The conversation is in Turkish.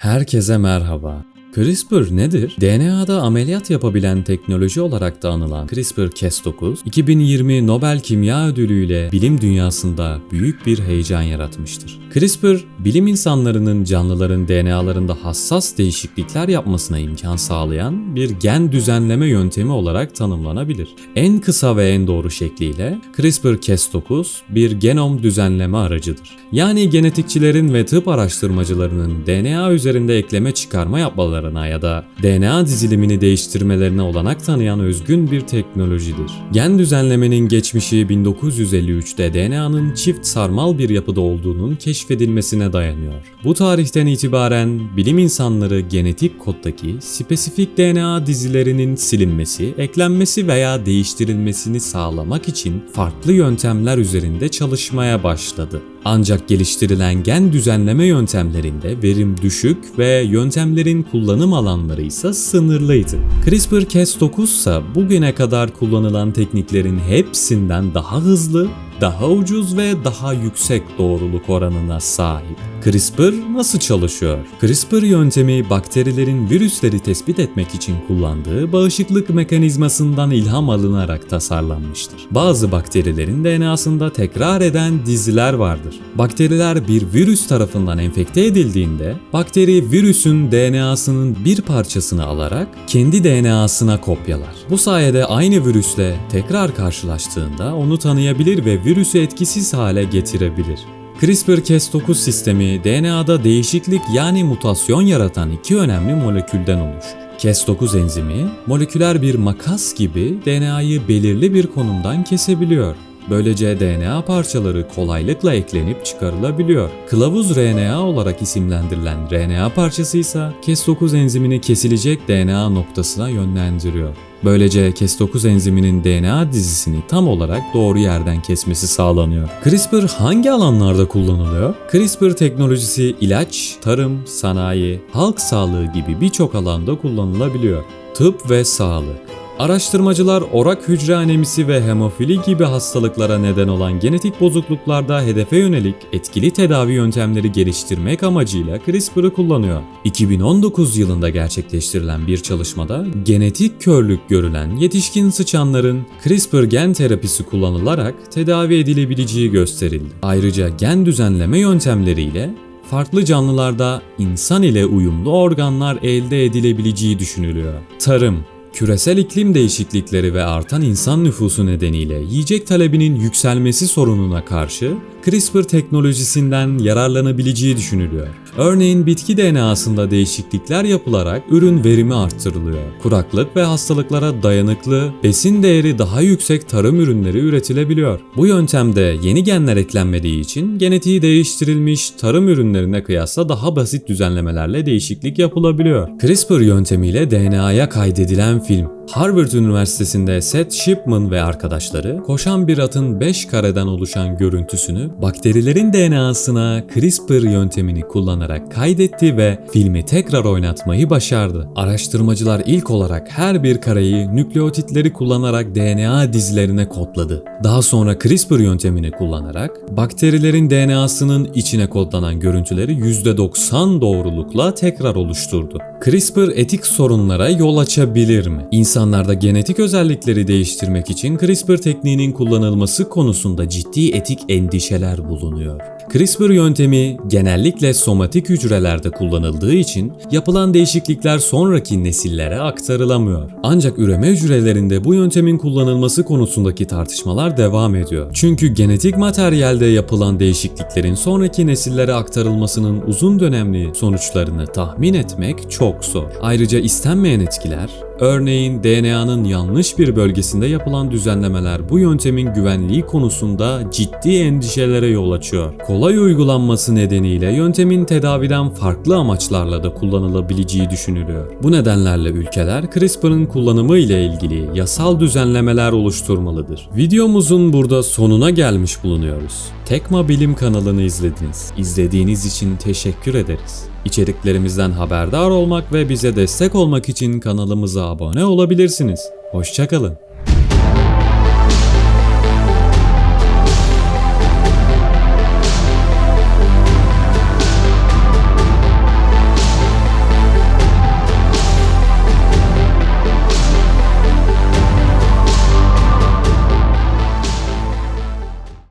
Herkese merhaba. CRISPR nedir? DNA'da ameliyat yapabilen teknoloji olarak da anılan CRISPR-Cas9, 2020 Nobel Kimya Ödülü ile bilim dünyasında büyük bir heyecan yaratmıştır. CRISPR, bilim insanlarının canlıların DNA'larında hassas değişiklikler yapmasına imkan sağlayan bir gen düzenleme yöntemi olarak tanımlanabilir. En kısa ve en doğru şekliyle CRISPR-Cas9 bir genom düzenleme aracıdır. Yani genetikçilerin ve tıp araştırmacılarının DNA üzerinde ekleme çıkarma yapmalarına ya da DNA dizilimini değiştirmelerine olanak tanıyan özgün bir teknolojidir. Gen düzenlemenin geçmişi 1953'te DNA'nın çift sarmal bir yapıda olduğunun keşfedilmesine dayanıyor. Bu tarihten itibaren bilim insanları genetik koddaki spesifik DNA dizilerinin silinmesi, eklenmesi veya değiştirilmesini sağlamak için farklı yöntemler üzerinde çalışmaya başladı. Ancak geliştirilen gen düzenleme yöntemlerinde verim düşük ve yöntemlerin kullanım alanları ise sınırlıydı. CRISPR-Cas9 ise bugüne kadar kullanılan tekniklerin hepsinden daha hızlı, daha ucuz ve daha yüksek doğruluk oranına sahip. CRISPR nasıl çalışıyor? CRISPR yöntemi bakterilerin virüsleri tespit etmek için kullandığı bağışıklık mekanizmasından ilham alınarak tasarlanmıştır. Bazı bakterilerin DNA'sında tekrar eden diziler vardır. Bakteriler bir virüs tarafından enfekte edildiğinde bakteri virüsün DNA'sının bir parçasını alarak kendi DNA'sına kopyalar. Bu sayede aynı virüsle tekrar karşılaştığında onu tanıyabilir ve virüsü etkisiz hale getirebilir. CRISPR-Cas9 sistemi DNA'da değişiklik yani mutasyon yaratan iki önemli molekülden oluşur. Cas9 enzimi moleküler bir makas gibi DNA'yı belirli bir konumdan kesebiliyor. Böylece DNA parçaları kolaylıkla eklenip çıkarılabiliyor. Kılavuz RNA olarak isimlendirilen RNA parçası ise Cas9 enzimini kesilecek DNA noktasına yönlendiriyor. Böylece Cas9 enziminin DNA dizisini tam olarak doğru yerden kesmesi sağlanıyor. CRISPR hangi alanlarda kullanılıyor? CRISPR teknolojisi ilaç, tarım, sanayi, halk sağlığı gibi birçok alanda kullanılabiliyor. Tıp ve sağlık. Araştırmacılar orak hücre anemisi ve hemofili gibi hastalıklara neden olan genetik bozukluklarda hedefe yönelik etkili tedavi yöntemleri geliştirmek amacıyla CRISPR'ı kullanıyor. 2019 yılında gerçekleştirilen bir çalışmada genetik körlük görülen yetişkin sıçanların CRISPR gen terapisi kullanılarak tedavi edilebileceği gösterildi. Ayrıca gen düzenleme yöntemleriyle farklı canlılarda insan ile uyumlu organlar elde edilebileceği düşünülüyor. Tarım Küresel iklim değişiklikleri ve artan insan nüfusu nedeniyle yiyecek talebinin yükselmesi sorununa karşı CRISPR teknolojisinden yararlanabileceği düşünülüyor. Örneğin bitki DNA'sında değişiklikler yapılarak ürün verimi arttırılıyor. Kuraklık ve hastalıklara dayanıklı, besin değeri daha yüksek tarım ürünleri üretilebiliyor. Bu yöntemde yeni genler eklenmediği için genetiği değiştirilmiş tarım ürünlerine kıyasla daha basit düzenlemelerle değişiklik yapılabiliyor. CRISPR yöntemiyle DNA'ya kaydedilen film Harvard Üniversitesi'nde Seth Shipman ve arkadaşları koşan bir atın 5 kareden oluşan görüntüsünü bakterilerin DNA'sına CRISPR yöntemini kullanarak kaydetti ve filmi tekrar oynatmayı başardı. Araştırmacılar ilk olarak her bir kareyi nükleotitleri kullanarak DNA dizilerine kodladı. Daha sonra CRISPR yöntemini kullanarak bakterilerin DNA'sının içine kodlanan görüntüleri %90 doğrulukla tekrar oluşturdu. CRISPR etik sorunlara yol açabilir mi? İnsanlarda genetik özellikleri değiştirmek için CRISPR tekniğinin kullanılması konusunda ciddi etik endişeler bulunuyor. CRISPR yöntemi genellikle somatik hücrelerde kullanıldığı için yapılan değişiklikler sonraki nesillere aktarılamıyor. Ancak üreme hücrelerinde bu yöntemin kullanılması konusundaki tartışmalar devam ediyor. Çünkü genetik materyalde yapılan değişikliklerin sonraki nesillere aktarılmasının uzun dönemli sonuçlarını tahmin etmek çok zor. Ayrıca istenmeyen etkiler, Örneğin DNA'nın yanlış bir bölgesinde yapılan düzenlemeler bu yöntemin güvenliği konusunda ciddi endişelere yol açıyor. Kolay uygulanması nedeniyle yöntemin tedaviden farklı amaçlarla da kullanılabileceği düşünülüyor. Bu nedenlerle ülkeler CRISPR'ın kullanımı ile ilgili yasal düzenlemeler oluşturmalıdır. Videomuzun burada sonuna gelmiş bulunuyoruz. Tekma Bilim kanalını izlediniz. İzlediğiniz için teşekkür ederiz. İçeriklerimizden haberdar olmak ve bize destek olmak için kanalımıza abone olabilirsiniz. Hoşçakalın.